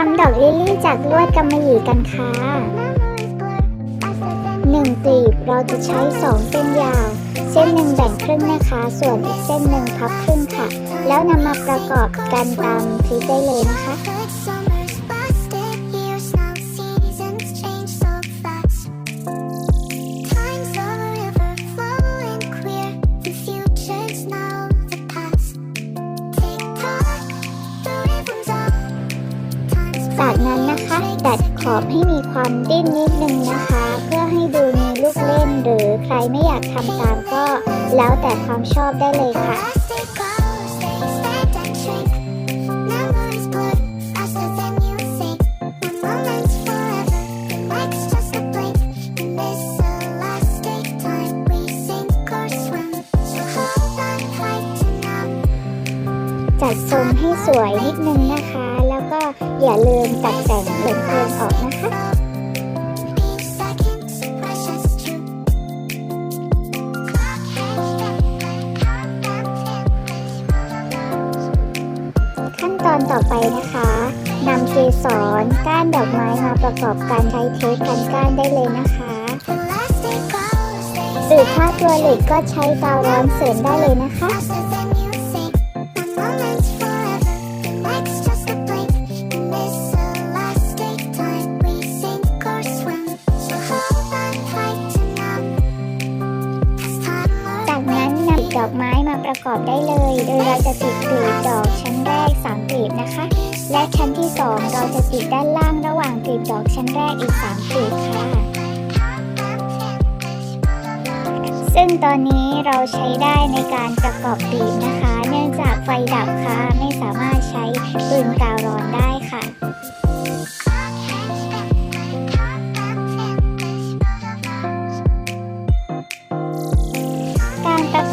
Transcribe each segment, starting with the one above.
ทำดอกลิลลี่จากลวดกำมะหยี่กันค่ะหนึ่งกลีบเราจะใช้สองเส้นยาว เส้นหนึ่งแบ่งครึ่งนะคะ ส่วนอีกเส้นหนึ่งพับครึ่งค่ะ แล้วนำมาประกอบกันตามคลิปได้เลยนะคะ ดัดขอบให้มีความดิ้นนิดนึงนะคะ เพื่อให้ดูมีลูกเล่นหรือใครไม่อยากทำตามก็ แล้วแต่ความชอบได้เลยค่ะ ทรงให้สวยนิดนึงนะคะ แล้วก็อย่าลืมตัดแต่งเลินเพลินออกนะคะ Each second's precious too. ขั้นตอนต่อไปนะคะนำเกสรก้านดอกไม้มาประกอบกันใช้เทปกันก้านได้เลยนะคะ Elastic goes, they หรือถ้าตัวเหล็กก็ใช้กาวร้อนเสริมได้เลยนะคะ อกได้เลย โดยเราจะติดกลีบดอกชั้นแรก3กลีบนะคะ และชั้นที่ 2 เราจะติดด้านล่างระหว่างกลีบดอกชั้นแรกอีก3กลีบค่ะ ซึ่งตอนนี้เราใช้ได้ในการประกอบกลีบนะคะ เนื่องจากไฟดับค่ะ ไม่สามารถใช้ปืนกาว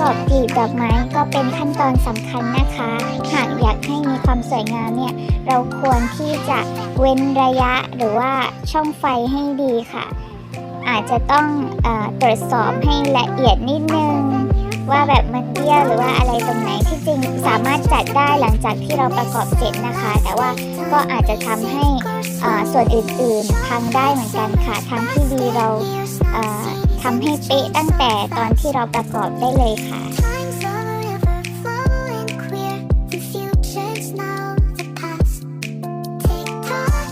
อบกลีบดอกไม้ก็เป็นขั้นตอนสำคัญนะคะ หากอยากให้มีความสวยงามเนี่ย เราควรที่จะเว้นระยะหรือว่าช่องไฟให้ดีค่ะ อาจจะต้องอตรวจสอบให้ละเอียดนิดนึง ว่าแบบมันเบี้ยวหรือว่าอะไรตรงไหนที่จริงสามารถจัดได้หลังจากที่เราประกอบเสร็จนะคะ แต่ว่าก็อาจจะทำให้ส่วนอื่นๆพังได้เหมือนกันค่ะทางที่ดีเรา ทำให้เป๊ะตั้งแต่ตอนที่เราประกอบได้เลยค่ะ Time's a river flowing clear. The future's now the past. Tick tock,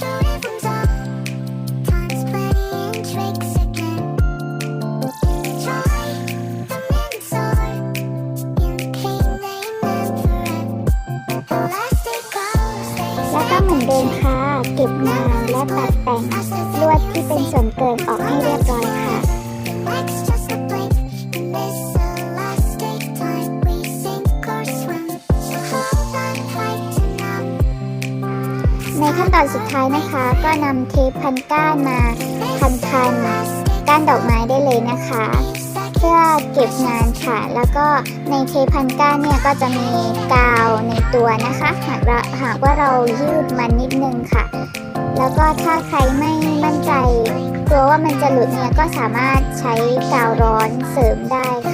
the rhythm's up. Time's playing tricks again. Try the minutes soar. In pain they never end. Elastic goes, they แล้วก็เหมือนเดิมค่ะ เก็บงานและตัดแต่งลวดที่เป็นส่วนเกินออกให้เรียบ ขั้นตอนสุดท้ายนะคะ ก็นำเทปพันก้านมาพันพันๆก้านดอกไม้ได้เลยนะคะ เพื่อเก็บงานค่ะ แล้วก็ในเทปพันก้านเนี่ยก็จะมีกาวในตัวนะคะ หากเราหากว่าเรายืดมันนิดนึงค่ะ แล้วก็ถ้าใครไม่มั่นใจกลัวว่ามันจะหลุดเนี่ยก็สามารถใช้กาวร้อนเสริมได้ค่ะ